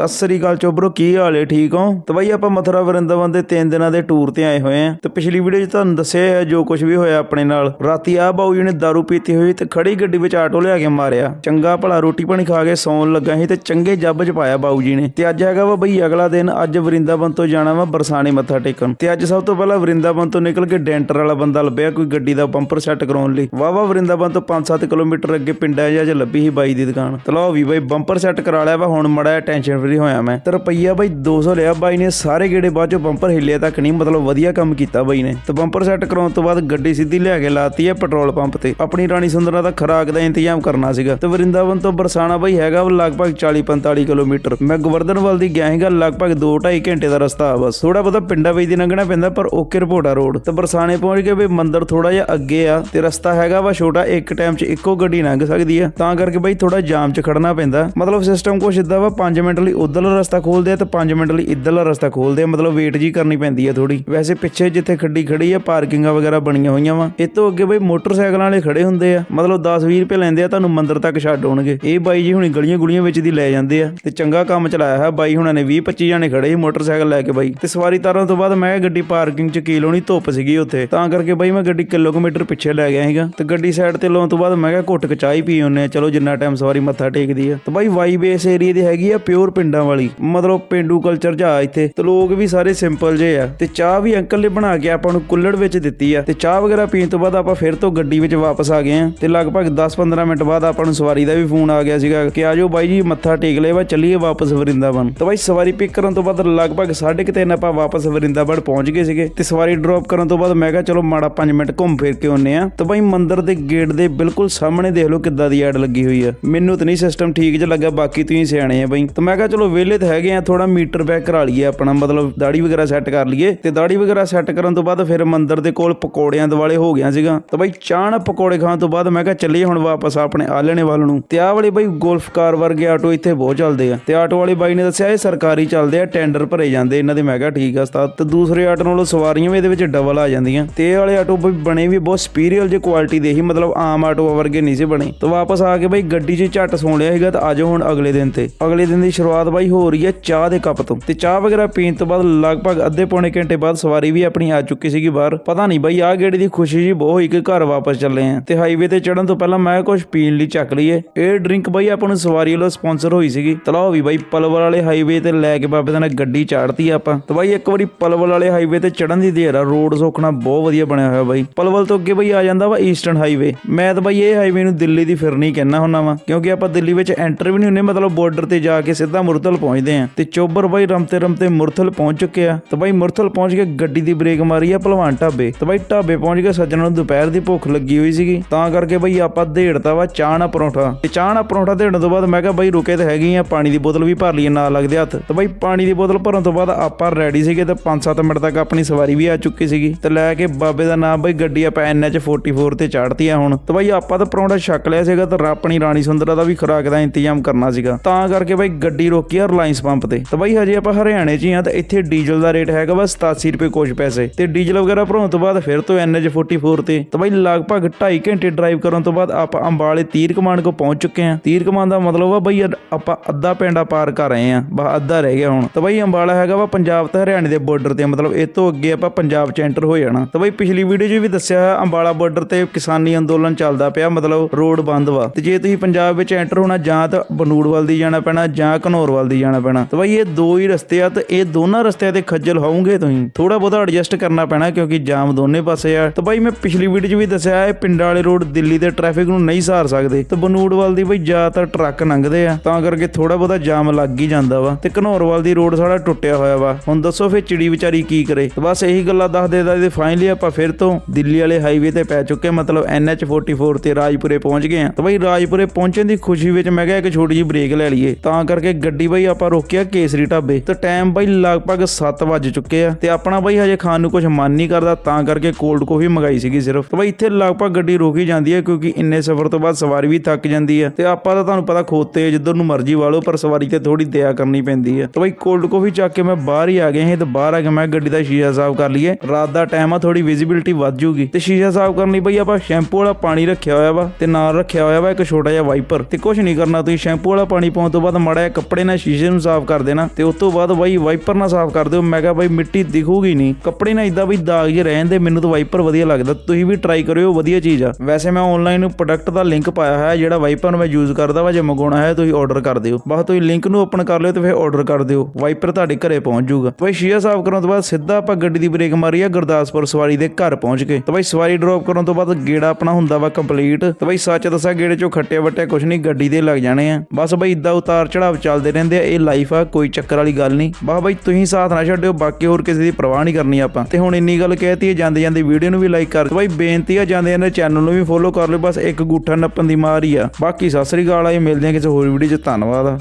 ਸਤਿ ਸ੍ਰੀ ਅਕਾਲ ਚੋਬਰੋ ਕੀ ਹਾਲ ਏ? ਠੀਕ ਹੋ? ਤੇ ਬਾਈ ਆਪਾਂ ਮਥੁਰਾ ਵਰਿੰਦਾਵਨ ਦੇ 3 ਦਿਨਾਂ ਦੇ ਟੂਰ ਤੇ ਆਏ ਹੋਏ ਆ। ਤੇ ਪਿਛਲੀ ਵੀਡੀਓ 'ਚ ਤੁਹਾਨੂੰ ਦੱਸਿਆ ਹੈ ਜੋ ਕੁਝ ਵੀ ਹੋਇਆ ਆਪਣੇ ਨਾਲ। ਰਾਤੀ ਆ ਬਾਊ ਜੀ ਨੇ ਦਾਰੂ ਪੀਤੀ ਹੋਈ ਤੇ ਖੜੀ ਗੱਡੀ ਵਿੱਚ ਆਟੋ ਲਿਆ ਕੇ ਮਾਰਿਆ। ਚੰਗਾ ਭਲਾ ਰੋਟੀ ਪਾਣੀ ਖਾ ਕੇ ਸੌਣ ਲੱਗਾ ਸੀ ਤੇ ਚੰਗੇ ਜੱਬ 'ਚ ਪਾਇਆ ਬਾਊ ਜੀ ਨੇ। ਤੇ ਅੱਜ ਹੈਗਾ ਵਾ ਬਈ ਅਗਲਾ ਦਿਨ, ਅੱਜ ਵਰਿੰਦਾਵਨ ਤੋਂ ਜਾਣਾ ਵਾ ਬਰਸਾਣੇ ਮੱਥਾ ਟੇਕਣ। ਤੇ ਅੱਜ ਸਭ ਤੋਂ ਪਹਿਲਾਂ ਵਰਿੰਦਾਵਨ ਤੋਂ ਨਿਕਲ ਕੇ ਡੈਂਟਰ ਵਾਲਾ ਬੰਦਾ ਲੱਭਿਆ, ਕੋਈ ਗੱਡੀ ਦਾ ਬੰਪਰ ਸੈੱਟ ਕਰਾਉਣ ਲਈ। ਵਾਵਾ ਵਰਿੰਦਾਵਨ ਤੋਂ 5-7 ਕਿਲੋਮੀਟਰ ਅੱਗੇ ਪਿੰਡਾਂ ਜਿਹਾ 'ਚ ਲੱਭੀ ਸੀ ਬਾਈ ਦੀ ਦੁਕਾਨ। ਤੇ ਲਓ ਵੀ ਬਾਈ ਬੰਪਰ ਸੈੱਟ ਕਰਾ ਲਿਆ ਵਾ, ਹੁਣ ਮੜਾ ਟੈਨਸ਼ਨ ਫਰੀ ਹੋਇਆ ਮੈਂ। ਤੇ ਰੁਪਈਆ ਬਾਈ 200 ਲਿਆ। ਬਾਈ ਨੇ ਸਾਰੇ ਗੇੜੇ ਬਾਅਦ ਚੋਂ ਬੰਪਰ ਹਿੱਲਿਆ ਤੱਕ ਨਹੀਂ, ਮਤਲਬ ਵਧੀਆ ਕੰਮ ਕੀਤਾ ਬਾਈ ਨੇ। ਤੇ ਬੰਪਰ ਸੈੱਟ ਕਰਾਉਣ ਤੋਂ ਬਾਅਦ ਗੱਡੀ ਸਿੱਧੀ ਲਿਆ ਕੇ ਲਾਤੀ ਹੈ ਪੈਟਰੋਲ ਪੰਪ ਤੇ। ਆਪਣੀ ਰਾਣੀ ਸੁੰਦਰਾ ਦਾ ਖਰਾਕ ਦਾ ਇੰਤਜ਼ਾਮ ਕਰਨਾ ਸੀਗਾ। ਤੇ ਵਰਿੰਦਾਵਨ ਤੋਂ ਬਰਸਾਣਾ ਬਾਈ ਹੈਗਾ ਲਗਭਗ 40-45 ਕਿਲੋਮੀਟਰ। ਮੈਂ ਗਵਰਧਨਵਲ ਦੀ ਗਿਆ ਸੀਗਾ, ਲਗਭਗ 2-2.5 ਘੰਟੇ ਦਾ ਰਸਤਾ ਆ ਬਸ ਥੋੜਾ ਬਹੁਤਾ ਪਿੰਡਾਂ ਵਿੱਚ ਦੀ ਲੰਘਣਾ ਪੈਂਦਾ, ਪਰ ਓਕੇ ਰਿਪੋਰਟਾ ਰੋਡ। ਤੇ ਬਰਸਾਣੇ ਪਹੁੰਚ ਕੇ ਵੀ ਮੰਦਰ ਥੋੜਾ ਜਿਹਾ ਅੱਗੇ ਆ, ਤੇ ਰਸਤਾ ਹੈਗਾ ਵਾ ਛੋਟਾ, ਇੱਕ ਟਾਈਮ 'ਚ ਇੱਕੋ ਗੱਡੀ ਲੰਘ ਸਕਦੀ ਆ। ਤਾਂ ਕਰਕੇ ਬਈ ਥੋੜਾ ਜਾਮ 'ਚ ਖੜਨਾ ਪੈਂਦਾ। ਮਤਲਬ ਸਿਸਟਮ ਕੁਛ ਇਦਾਂ ਵਾ 5 ਮਿੰਟ ਲਈ ਉਧਰਲਾ ਰਸਤਾ ਖੋਲਦੇ ਆ ਤੇ 5 ਮਿੰਟ ਲਈ ਇੱਧਰਲਾ ਰਸਤਾ ਖੋਲਦੇ ਆ, ਮਤਲਬ ਵੇਟ ਜੀ ਕਰਨੀ ਪੈਂਦੀ ਆ ਥੋੜੀ ਵੈਸੇ ਪਿੱਛੇ ਜਿੱਥੇ ਖੱਡੀ ਖੜੀ ਆ, ਪਾਰਕਿੰਗਾਂ ਵਗੈਰਾ ਬਣੀਆਂ ਹੋਈਆਂ ਵਾ, ਇਹ ਤੋਂ ਅੱਗੇ ਬਾਈ ਮੋਟਰਸਾਈਕਲਾਂ ਵਾਲੇ ਖੜੇ ਹੁੰਦੇ ਆ। ਮਤਲਬ 10-20 ਰੁਪਏ ਲੈਂਦੇ ਆ, ਤੁਹਾਨੂੰ ਮੰਦਿਰ ਤੱਕ ਛੱਡ ਆਉਣਗੇ। ਇਹ ਬਾਈ ਜੀ ਹੁਣੀ ਗਲੀਆਂ ਗੁਲੀਆਂ ਵਿੱਚ ਦੀ ਲੈ ਜਾਂਦੇ ਆ ਤੇ ਚੰਗਾ ਕੰਮ ਚਲਾਇਆ ਹੈ ਬਾਈ ਹੁਣਾਂ ਨੇ 20-25 ਜਾਣੇ ਖੜੇ ਸੀ ਮੋਟਰਸਾਈਕਲ ਲੈ ਕੇ ਬਾਈ। ਤੇ ਸਵਾਰੀ ਤਾਰਨ ਤੋਂ ਬਾਅਦ ਮੈਂ ਕਿਹਾ ਗੱਡੀ ਪਾਰਕਿੰਗ 'ਚ ਕੀ ਲਾਉਣੀ ਧੁੱਪ ਸੀਗੀ ਉੱਥੇ। ਤਾਂ ਕਰਕੇ ਬਾਈ ਮੈਂ ਗੱਡੀ ਕਿਲੋਮੀਟਰ ਪਿੱਛੇ ਲੈ ਗਿਆ ਸੀਗਾ। ਤੇ ਗੱਡੀ ਸਾਈਡ ਤੇ ਲਾਉਣ ਤੋਂ ਬਾਅਦ ਮੈਂ ਕਿਹਾ ਘੁੱਟ ਕੇ ਚਾਹ ਹੀ ਪੀ ਆਉਂਦੇ ਆ। ਚਲੋ ਜਿੰਨਾ ਟਾਈਮ ਸਵਾਰੀ ਮੱਥਾ ਟੇਕਦੀ ਆ। ਤੇ ਬਾਈ ਵਾਈ ਬੇਸ ਏਰੀਆ ਦੀ ਹੈਗੀ ਆ ਪਿਓਰ ਪਿੰਡਾਂ ਵਾਲੀ। ਮਤਲਬ ਪਿੰਡੂ ਕਲਚਰ ਜਾ ਇੱਥੇ। ਤੇ ਲੋਕ ਵੀ ਸਾਰੇ ਸਿੰਪਲ ਜੇ ਆ। ਤੇ ਚਾਹ ਵੀ ਅੰਕਲ ਨੇ ਬਣਾ ਕੇ ਆਪਾਂ ਨੂੰ ਕੁੱਲੜ ਵਿੱਚ ਦਿੱਤੀ ਆ। ਤੇ ਚਾਹ ਵਗੈਰਾ ਪੀਣ ਤੋਂ ਬਾਅਦ ਆਪਾਂ ਫਿਰ ਤੋਂ ਗੱਡੀ ਵਿੱਚ ਵਾਪਸ ਆ ਗਏ ਆ। ਤੇ ਲਗਭਗ 10-15 ਮਿੰਟ ਬਾਅਦ ਆਪਾਂ ਨੂੰ ਸਵਾਰੀ ਦਾ ਵੀ ਫੋਨ ਆ ਗਿਆ ਸੀਗਾ ਕਿ ਆਜੋ ਬਾਈ ਜੀ, ਮੱਥਾ ਟੇਕ ਲਿਆ ਵਾ, ਚੱਲੀਏ ਵਾਪਸ ਵਰਿੰਦਾਵਨ। ਤੇ ਬਾਈ ਸਵਾਰੀ ਪਿਕ ਕਰਨ ਤੋਂ ਬਾਅਦ ਲਗਭਗ 3:30 ਆਪਾਂ ਵਾਪਸ ਵਰਿੰਦਾਵਨ ਪਹੁੰਚ ਗਏ ਸੀਗੇ। ਤੇ ਸਵਾਰੀ ਡ੍ਰੌਪ ਕਰਨ ਤੋਂ ਬਾਅਦ ਮੈਂ ਕਿਹਾ, ਚਲੋ ਮਾੜਾ 5 ਮਿੰਟ ਘੁੰਮ ਫਿਰ ਕੇ ਆਉਨੇ ਆ। ਤੇ ਬਾਈ ਮੰਦਿਰ ਦੇ ਗੇਟ ਦੇ ਬਿਲਕੁਲ ਸਾਹਮਣੇ ਦੇਖ ਲਓ ਕਿੱਦਾਂ ਦੀ ਐਡ ਲੱਗੀ ਹੋਈ ਆ। ਮੈਨੂੰ ਤਾਂ ਨਹੀਂ ਸਿਸਟਮ ਠੀਕ ਜਿਹਾ ਲੱਗਾ ਬਾਕੀ ਤੁਸੀਂ ਸਿਆਣੇ ਆ ਬਾਈ। ਤੇ ਮੈਂ ਕਿਹਾ ਚਲੋ ਵਿਹਲੇ ਤਾਂ ਹੈਗੇ ਆ ਥੋੜਾ ਮੀਟਰ ਬੈਕ ਕਰਾ ਲਈਏ ਆਪਣਾ, ਮਤਲਬ ਦਾੜੀ ਵਗੈਰਾ ਸੈੱਟ ਕਰ ਲਈਏ ਤੇ ਦਾੜੀ ਵਗੈਰਾ ਸੈੱਟ ਕਰਨ ਤੋਂ ਬਾਅਦ ਫਿਰ ਮੰਦਿਰ ਦੇ ਕੋਲ ਪਕੌੜਿਆਂ ਦਿਵਾਲੇ ਹੋ ਗਿਆ ਸੀਗਾ। ਤੇ ਬਾਈ ਚਾਹ ਪਕੌੜੇ ਖਾਣ ਤੋਂ ਬਾਅਦ ਮੈਂ ਕਿਹਾ ਚੱਲੀਏ ਹੁਣ ਵਾਪਸ ਆਪਣੇ ਆਲਣੇ ਵੱਲ ਨੂੰ। ਤੇ ਆਹ ਵਾਲੇ ਬਾਈ ਗੋਲਫ ਕਾਰ ਵਰਗੇ ਆਟੋ ਇੱਥੇ ਬਹੁਤ ਚੱਲਦੇ ਆ। ਤੇ ਆਟੋ ਵਾਲੇ ਬਾਈ ਨੇ ਦੱਸਿਆ ਇਹ ਸਰਕਾਰੀ ਚੱਲਦੇ ਆ ਟੈਂਡਰ ਭਰੇ ਜਾਂਦੇ ਇਹਨਾਂ ਦੇ। ਮੈਂ ਕਿਹਾ ਠੀਕ ਆ ਉਸਤਾਦ। ਤੇ ਦੂਸਰੇ ਆਟੋ ਨਾਲੋਂ ਸਵਾਰੀਆਂ ਵੀ ਇਹਦੇ ਵਿੱਚ ਡਬਲ ਆ ਜਾਂਦੀਆਂ। ਤੇ ਇਹ ਵਾਲੇ ਆਟੋ ਬਣੇ ਵੀ ਬਹੁਤ ਸਪੀਰੀਅਲ ਜੇ ਕੁਆਲਿਟੀ ਦੇ ਹੀ ਮਤਲਬ ਆਮ ਆਟੋ ਵਰਗੇ ਨਹੀਂ ਸੀ ਬਣੇ। ਤਾਂ ਵਾਪਸ ਆ ਕੇ ਬਾਈ ਗੱਡੀ 'ਚ ਝੱਟ ਸੌਂ ਲਿਆ ਸੀਗਾ, ਤਾਂ ਆਜੋ ਹੁਣ ਅਗਲੇ ਦਿਨ ਤੇ। ਅਗਲੇ ਦਿਨ ਦੀ ਸ਼ੁਰੂਆਤ ਬਾਈ ਹੋ ਰਹੀ ਹੈ ਚਾਹ ਦੇ ਕੱਪ ਤੋਂ। ਤੇ ਚਾਹ ਵਗੈਰਾ ਪੀਣ ਤੋਂ ਬਾਅਦ ਲਗਭਗ ਅੱਧੇ ਪੌਣੇ ਘੰਟੇ ਬਾਅਦ ਸਵਾਰੀ ਵੀ ਆਪਣੀ ਆ ਚੁੱਕੀ ਸੀਗੀ ਬਾਹਰ। ਪਤਾ ਨਹੀਂ ਬਾਈ, ਆਹ ਗੇੜੀ ਦੀ ਖੁਸ਼ੀ ਜੀ ਬਹੁਤ ਹੋਈ ਕਿ ਘਰ ਵਾਪਸ ਚੱਲੇ ਆ ਤੇ ਹਾਈਵੇ ਤੇ ਚੜਨ ਤੋਂ ਪਹਿਲਾਂ ਮੈਂ ਕੁਝ ਪੀਣ ਲਈ ਚੱਕ ਲਈਏ। ਇਹ ਡਰਿੰਕ ਬਾਈ ਆਪਾਂ ਨੂੰ ਸਵਾਰੀ ਵੱਲੋਂ ਸਪਾਂਸਰ ਹੋਈ ਸੀਗੀ। ਤਲਾਓ ਵੀ ਬਾਈ, ਪਲਵਲ ਵਾਲੇ ਹਾਈਵੇ ਤੇ ਲੈ ਕੇ ਬਾਬੇ ਦਾ ਨਾਲ ਗੱਡੀ ਚਾੜਤੀ ਆਪਾਂ। ਤੇ ਬਾਈ ਇੱਕ ਵਾਰੀ ਪਲਵਲ ਵਾਲੇ ਹਾਈਵੇ ਤੇ ਚੜਨ ਦੀ ਦੇਰ ਆ। ਰੋਡ ਸੋਖਣਾ ਬਹੁਤ ਵਧੀਆ ਬਣਿਆ ਹੋਇਆ ਬਾਈ। ਪਲਵਲ ਤੋਂ ਅੱਗੇ ਬਾਈ ਆ ਜਾਂਦਾ ਵਾ ਈਸਟਰਨ ਹਾਈਵੇ ਮੈਂ ਤਾਂ ਬਾਈ ਇਹ ਹਾਈਵੇ ਨੂੰ ਦਿੱਲੀ ਦੀ ਫਿਰਨੀ ਕਹਿਣਾ ਹੁੰਨਾ ਵਾ। ਕਿਉਂਕਿ ਆਪਾਂ ਦਿੱਲੀ ਵਿੱਚ ਐਂਟਰ ਵੀ ਨਹੀਂ ਹੁੰਨੇ ਮਤਲਬ ਬਾਰਡਰ ਤੇ ਜਾ ਕੇ ਸਿੱਧਾ ਮੁਰਥਲ ਪਹੁੰਚਦੇ ਆ। ਤੇ ਚੋਬਰ ਬਾਈ ਰਮਤੇ ਰਮਤੇ ਮੁਰਥਲ ਪਹੁੰਚ ਚੁੱਕੇ ਆ। ਤੇ ਬਾਈ ਮੁਰਥਲ ਪਹੁੰਚ ਕੇ ਗੱਡੀ ਦੀ ਬ੍ਰੇਕ ਮਾਰੀ ਆ ਭਲਵਾਨ ਢਾਬੇ। ਤੇ ਬਾਈ ਢਾਬੇ ਪਹੁੰਚ ਕੇ ਸੱਜਣ ਨੂੰ ਦੁਪਹਿਰ ਦੀ ਭੁੱਖ ਲੱਗੀ ਹੋਈ ਸੀਗੀ। ਤਾਂ ਕਰਕੇ ਬਾਈ ਆਪਾਂ ਢੇੜਤਾ ਵਾ ਚਾਹ ਨਾਲ ਪਰੌਂਠਾ। ਤੇ ਚਾਹ ਨਾਲ ਪਰੌਂਠਾ ਢੇੜਨ ਤੋਂ ਬਾਅਦ ਮੈਂ ਕਿਹਾ ਬਾਈ ਰੁਕੇ ਤੇ ਹੈਗੀ ਆ, ਪਾਣੀ ਦੀ ਬੋਤਲ ਵੀ ਭਰ ਲਈਏ ਨਾਲ ਲੱਗਦੇ ਹੱਥ। ਤੇ ਬਾਈ ਪਾਣੀ ਦੀ ਬੋਤਲ ਭਰਨ ਤੋਂ ਬਾਅਦ ਆਪਾਂ ਰੈਡੀ ਸੀਗੇ ਤੇ 5-7 ਮਿੰਟ ਤੱਕ ਆਪਣੀ ਸਵਾਰੀ ਵੀ ਆ ਚੁੱਕੀ ਸੀਗੀ। ਤੇ ਲੈ ਕੇ ਬਾਬੇ ਦਾ ਨਾਮ ਬਾਈ ਗੱਡੀ ਆਪਾਂ NH44 ਤੇ ਚਾੜਤੀ ਆ ਹੁਣ। ਤੇ ਬਾਈ ਆਪਾਂ ਤਾਂ ਪਰੌਂਠਾ ਛੱਕ ਲਿਆ ਸੀਗਾ ਤੇ ਆਪਣੀ ਰਾਣੀ ਸੁੰਦਰਾ ਦਾ ਵੀ ਖੁਰਾਕ ਦਾ ਇੰਤਜ਼ਾਮ ਕਰਨਾ ਸੀਗਾ। ਤਾਂ ਕਰਕੇ ਬਾਈ ਗੱਡੀ ਰੋਕੀ ਆ ਰਿਲਾਇੰਸ ਪੰਪ ਤੇ। ਤੇ ਬਾਈ, ਹਜੇ ਆਪਾਂ ਹਰਿਆਣੇ 'ਚ ਹੀ ਆ ਤੇ ਇੱਥੇ ਡੀਜ਼ਲ ਦਾ ਰੇਟ ਹੈਗਾ ਵਾ 87 ਰੁਪਏ ਕੁਝ ਪੈਸੇ। ਤੇ ਡੀਜ਼ਲ ਵਗੈਰਾ ਭਰਾਉਣ ਤੋਂ ਬਾਅਦ ਫਿਰ ਤੋਂ NH44 ਤੇ। ਤੇ ਬਾਈ, ਲਗਭਗ 2.5 ਘੰਟੇ ਡਰਾਈਵ ਕਰਨ ਤੋਂ ਬਾਅਦ ਆਪਾਂ ਅੰਬਾਲੇ ਤੀਰ ਕਮਾਨ ਕੋ ਪਹੁੰਚ ਚੁੱਕੇ ਆ। ਤੀਰ ਕਮਾਨ ਦਾ ਮਤਲਬ ਆ ਬਾਈ ਆਪਾਂ ਅੱਧਾ ਪਿੰਡਾ ਪਾਰ ਕਰ ਰਹੇ ਆ। ਬਸ ਅੱਧਾ ਰਹਿ ਗਿਆ ਹੁਣ। ਤਾਂ ਬਾਈ, ਅੰਬਾਲਾ ਹੈਗਾ ਵਾ ਪੰਜਾਬ ਤੇ ਹਰਿਆਣੇ ਦੇ ਬਾਰਡਰ ਤੇ। ਮਤਲਬ ਇਹ ਤੋਂ ਅੱਗੇ ਆਪਾਂ ਪੰਜਾਬ 'ਚ ਐਂਟਰ ਹੋ ਜਾਣਾ। ਤੇ ਬਾਈ, ਪਿਛਲੀ ਵੀਡੀਓ 'ਚ ਵੀ ਦੱਸਿਆ ਹੈ ਅੰਬਾਲਾ ਬਾਰਡਰ ਤੇ ਕਿਸਾਨੀ ਅੰਦੋਲਨ ਚੱਲਦਾ ਪਿਆ। ਮਤਲਬ ਰੋਡ ਬੰਦ ਵਾ। ਤੇ ਜੇ ਤੁਸੀਂ ਪੰਜਾਬ ਵਿੱਚ ਐਂਟਰ ਹੋਣਾ ਜਾਂ ਤਾਂ ਬਨੂੜਵਾਲ ਦੀ ਜਾਣਾ ਪੈਣਾ ਜਾਂ ਘਨੌਰ ਵੱਲ ਦੀ ਜਾਣਾ ਪੈਣਾ। ਤੇ ਬਾਈ, ਇਹ ਦੋ ਹੀ ਰਸਤੇ ਆ ਤੇ ਇਹ ਦੋਨਾਂ ਰਸਤਿਆਂ ਤੇ ਖੱਜਲ ਹੋਵੋਗੇ ਤੁਸੀਂ। ਥੋੜਾ ਬਹੁਤਾ ਐਡਜਸਟ ਕਰਨਾ ਪੈਣਾ ਕਿਉਂਕਿ ਜਾਮ ਦੋਨੇ ਪਾਸੇ ਆ। ਤੇ ਬਾਈ, ਮੈਂ ਪਿਛਲੀ ਵੀਡੀਓ 'ਚ ਵੀ ਦੱਸਿਆ ਹੈ ਪਿੰਡਾਂ ਵਾਲੇ ਰੋਡ ਦਿੱਲੀ ਦੇ ਟ੍ਰੈਫਿਕ ਨੂੰ ਨਹੀਂ ਸਹਾਰ ਸਕਦੇ। ਤੇ ਬਨੂੜ ਵੱਲ ਦੀ ਬਾਈ, ਜ਼ਿਆਦਾਤਰ ਟਰੱਕ ਲੰਘਦੇ ਆ। ਤਾਂ ਕਰਕੇ ਥੋੜਾ ਬਹੁਤਾ ਜਾਮ ਲੱਗ ਹੀ ਜਾਂਦਾ ਵਾ। ਤੇ ਘਨੌਰ ਵੱਲ ਦੀ ਰੋਡ ਸਾਡਾ ਟੁੱਟਿਆ ਹੋਇਆ ਵਾ। ਹੁਣ ਦੱਸੋ ਫੇ ਚਿੜੀ ਵਿਚਾਰੀ ਕੀ ਕਰੇ। ਤੇ ਬਸ ਇਹੀ ਗੱਲਾਂ ਦੱਸਦੇ ਦੱਸਦੇ ਫਾਈਨਲੀ ਆਪਾਂ ਫਿਰ ਤੋਂ ਦਿੱਲੀ ਵਾਲੇ ਹਾਈਵੇ ਤੇ ਪੈ ਚੁੱਕੇ ਮਤਲਬ NH44 ਤੇ ਰਾਜਪੁਰੇ ਪਹੁੰਚ ਗਏ ਆ ਤੇ ਬਾਈ, ਰਾਜਪੁਰੇ ਪਹੁੰਚਣ ਦੀ ਖੁਸ਼ੀ ਵਿੱਚ ਮੈਂ ਕਿਹਾ ਇੱਕ ਛੋਟੀ ਜਿਹੀ ਬ੍ਰੇਕ ਲੈ ਲਈਏ। ਤਾਂ ਕਰਕੇ ਗੱਡੀ ਬਾਈ ਆਪਾਂ ਰੋਕਿਆ ਕੇਸਰੀ ਢਾਬੇ। ਤੇ ਟਾਈਮ ਬਾਈ ਲਗਭਗ 7 ਵੱਜ ਚੁੱਕੇ ਆ। ਤੇ ਆਪਣਾ ਬਾਈ ਹਜੇ ਖਾਣ ਨੂੰ ਕੁਝ ਮਨ ਨਹੀਂ ਕਰਦਾ, ਤਾਂ ਕਰਕੇ ਕੋਲਡ ਕਾਫੀ ਮੰਗਾਈ ਸੀਗੀ ਸਿਰਫ। ਤੇ ਬਾਈ ਇੱਥੇ ਲਗਭਗ ਗੱਡੀ ਰੋਕੀ ਜਾਂਦੀ ਹੈ ਕਿਉਂਕਿ ਇੰਨੇ ਸਫ਼ਰ ਤੋਂ ਬਾਅਦ ਸਵਾਰੀ ਵੀ ਥੱਕ ਜਾਂਦੀ ਹੈ ਤੇ ਆਪਾਂ ਤਾਂ ਤੁਹਾਨੂੰ ਪਤਾ ਖੋਤੇ ਜਿੱਧਰ ਨੂੰ ਮਰਜ਼ੀ ਵਾਲੋ, ਪਰ ਸਵਾਰੀ ਤੇ ਥੋੜੀ ਦਇਆ ਕਰਨੀ ਪੈਂਦੀ ਹੈ ਤੇ ਬਾਈ ਕੋਲਡ ਕਾਫੀ ਚੱਕ ਕੇ ਮੈਂ ਬਾਹਰ ਹੀ ਆ ਗਿਆ ਸੀ ਤੇ ਬਾਹਰ ਆ ਕੇ ਮੈਂ ਗੱਡੀ ਦਾ ਸ਼ੀਸ਼ਾ ਸਾਫ਼ ਕਰ ਲਈਏ। ਰਾਤ ਦਾ ਟਾਈਮ ਆ ਥੋੜੀ ਵਿਜ਼ਿਬਿਲਟੀ ਵੱਧ ਜੂਗੀ। ਤੇ ਸ਼ੀਸ਼ਾ ਸਾਫ਼ ਕਰਨ ਲਈ ਬਈ ਆਪਾਂ ਸ਼ੈਂਪੂ ਵਾਲਾ ਪਾਣੀ ਰੱਖਿਆ ਹੋਇਆ ਵਾ, ਤੇ ਨਾਲ ਰੱਖਿਆ ਹੋਇਆ ਵਾ ਇੱਕ ਛੋਟਾ ਜਿਹਾ ਵਾਈਪਰ ਤੇ ਕੁਝ ਨਹੀਂ ਕਰਨਾ, ਤੁਸੀਂ ਸ਼ੈਂਪੂ ਵਾਲਾ ਪਾਣੀ ਪਾਉਣ ਤੋਂ ਬਾਅਦ ਮਾੜਾ ਜਿਹਾ ਕੱਪੜੇ ਨਾਲ ਸ਼ੀਸ਼ੇ ਨੂੰ ਸਾਫ਼ ਕਰ ਦੇਣਾ ਤੇ ਉਸ ਤੋਂ ਬਾਅਦ ਬਾਈ ਵਾਈਪਰ ਨਾਲ ਸਾਫ਼ ਕਰ ਦਿਓ। ਮੈਂ ਕਿਹਾ ਬਾਈ ਮਿੱਟੀ ਦਿਖੂਗੀ ਨਹੀਂ। ਕੱਪੜੇ ਨਾਲ ਇਦਾਂ ਬਈ ਦਾਗ ਜੇ ਰਹਿਣ ਦੇ, ਮੈਨੂੰ ਤਾਂ ਵਾਈਪਰ ਵਧੀਆ ਲੱਗਦਾ। ਤੁਸੀਂ ਵੀ ਟਰਾਈ ਕਰਿਓ, ਵਧੀਆ ਚੀਜ਼ ਆ। ਵੈਸੇ ਮੈਂ ਆਨਲਾਈਨ ਪ੍ਰੋਡਕਟ ਦਾ ਲਿੰਕ ਪਾਇਆ ਹੋਇਆ, ਜਿਹੜਾ ਵਾਈਪਰ ਮੈਂ ਯੂਜ਼ ਕਰਦਾ ਵਾ, ਜੇ ਮੰਗਾਉਣਾ ਹੈ ਤੁਸੀਂ ਆਰਡਰ ਕਰ ਦਿਓ। ਬਸ ਤੁਸੀਂ ਲਿੰਕ ਨੂੰ ਓਪਨ ਕਰ ਲਿਓ ਤੇ ਫਿਰ ਆਰਡਰ ਕਰ ਦਿਓ। ਵਾਈਪਰ ਤੁਹਾਡੇ ਘਰੇ ਪਹੁੰਚ ਜਾਊਗਾ। ਬਾਈ ਸ਼ੀਸ਼ਾ ਸਾਫ਼ ਕਰਨ ਤੋਂ ਬਾਅਦ ਸਿੱਧਾ ਆਪਾਂ ਗੱਡੀ ਦੀ ਬ੍ਰੇਕ ਮਾਰੀ ਆ, ਗੁਰਦਾਸਪੁਰ ਸਵਾਰੀ ਦੇ ਘਰ ਪਹੁੰਚ ਕੇ ਤੇ ਬਾਈ ਸਵਾਰੀ ਡ੍ਰੌਪ ਕਰਨ ਤੋਂ ਬਾਅਦ ਗੇੜਾ ਆਪਣਾ ਹੁੰਦਾ ਵਾ ਕੰਪਲੀਟ ਤੇ ਬਾਈ ਸੱਚ ਦੱਸਾਂ, ਗੇੜੇ ਚੋਂ ਖੱਟੇ ਵੱਟੇ ਕੁਛ ਨਹੀਂ, ਗੱਡੀ ਦੇ ਲੱਗ ਜਾਣੇ ਆ। ਬਸ ਬਾਈ ਇਦਾਂ ਉਤਾਰ ਚੜਾਵ ਚੱਲਦੇ ਰਹਿੰਦੇ ਆ, ਇਹ ਲਾਈਫ ਆ, ਕੋਈ ਚੱਕਰ ਵਾਲੀ ਗੱਲ ਨਹੀਂ। ਬਸ ਬਾਈ, ਤੁਸੀਂ ਸਾਥ ਨਾ ਛੱਡਿਓ, ਬਾਕੀ ਹੋਰ ਕਿਸੇ ਦੀ ਪਰਵਾਹ ਨਹੀਂ ਕਰਨੀ ਆਪਾਂ। ਤੇ ਹੁਣ ਇੰਨੀ ਗੱਲ ਕਹਿਤੀ ਹੈ ਜਾਂਦੇ ਜਾਂਦੇ ਵੀਡੀਓ ਨੂੰ ਵੀ ਲਾਈਕ ਕਰ ਦਿਓ। ਬਾਈ, ਬੇਨਤੀ ਆ, ਜਾਂਦੇ ਜਾਂਦੇ ਚੈਨਲ ਨੂੰ ਵੀ ਫੋਲੋ ਕਰ ਲਿਓ, ਬਸ ਇੱਕ ਗੂਠਾ ਨੱਪਣ ਦੀ ਮਾਰ ਹੀ ਆ। ਬਾਕੀ ਸਤਿ ਸ੍ਰੀ ਅਕਾਲ ਆ ਮਿਲਦੇ ਆ ਕਿਸੇ ਹੋਰ ਵੀਡੀਓ 'ਚ। ਧੰਨਵਾਦ ਆ।